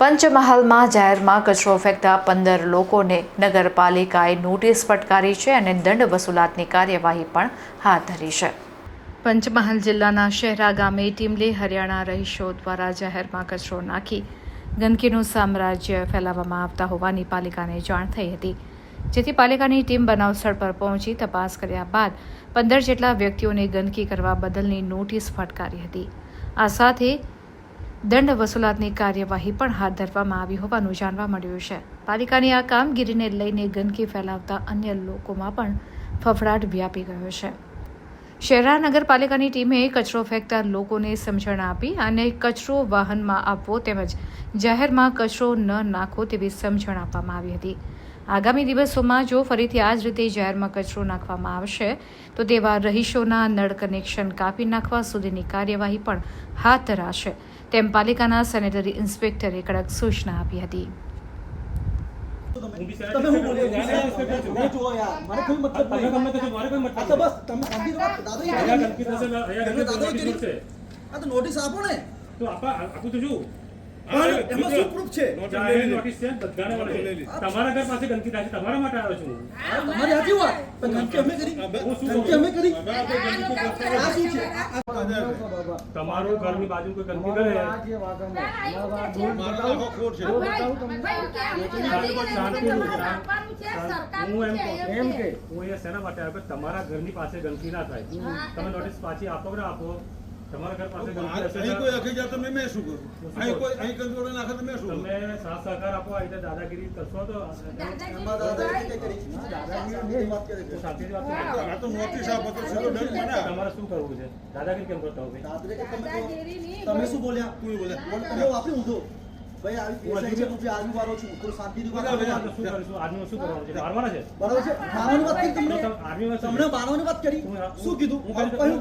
પંચમહાલમાં જાહેરમાં કચરો ફેંકતા પંદર લોકોને નગરપાલિકાએ નોટિસ ફટકારી છે અને દંડ વસૂલાતની કાર્યવાહી પણ હાથ ધરી છે. પંચમહાલ જિલ્લાના શહેરા ગામે ટીમલે હરિયાણા રહીશો દ્વારા જાહેરમાં કચરો નાખી ગંદકીનું સામ્રાજ્ય ફેલાવવામાં આવતા હોવાની પાલિકાને જાણ થઈ હતી. જેથી પાલિકાની ટીમ બનાવ સ્થળ પર પહોંચી તપાસ કર્યા બાદ પંદર જેટલા વ્યક્તિઓને ગંદકી કરવા બદલની નોટિસ ફટકારી હતી. આ સાથે દંડ વસૂલાતની કાર્યવાહી પણ હાથ ધરવામાં આવી હોવાનું જાણવા મળ્યું છે. પાલિકાની આ કામગીરીને લઈને ગંદકી ફેલાવતા અન્ય લોકોમાં પણ ફફડાટ વ્યાપી ગયો છે. શહેરા નગરપાલિકાની ટીમે કચરો ફેંકતા લોકોને સમજણ આપી અને કચરો વાહનમાં આપવો તેમજ જાહેરમાં કચરો ન નાખવો તેવી સમજણ આપવામાં આવી હતી. આગામી દિવસોમાં જો ફરીથી આ જ રીતે જાહેરમાં કચરો નાખવામાં આવશે, તો તેવા રહીશોના નળ કનેક્શન કાપી નાખવા સુધીની કાર્યવાહી પણ હાથ ધરાશે. તેમ પાલિકાના સેનેટરી ઇન્સ્પેક્ટરે કડક સૂચના આપી હતી. નોટિસ આપો ને તો આપા આપું તો છું પણ એમાં શું છે? તમારા ઘર પાસે ગંદકી થાય છે તમારા માટે આવ્યો છું. હું. તમારી સાચી વાત પણ ગંદકી અમે કરી. ગંદકી અમે કરી. આ શું છે? આ- આ- ઘરની બાજુ કોઈ ગંદકી કરે? હું એમ કહું છું, એમ કે હું અહીંયા શેના માટે આવ્યો તમારા ઘરની પાસે ગંદકી ના થાય. તમે નોટિસ પાછી આપો કે આપો. દાદાગીરી કરશો તો. તમારે શું કરવું છે? દાદાગીરી કેમ કરતા હો ભાઈ? દાદરે કે તમે તમે શું બોલ્યા? તું બોલે. બોલ. તમે વાપરી ઊંધો. ભાઈ આવી છે હું જે આજુબાજુ છું થોડું શાંતિથી વાત શું કરીશું? આજનું શું કરવાનું છે? બરાબર છે. કરી તમને? તમને વાત કરી? શું કીધું? હું કીધું?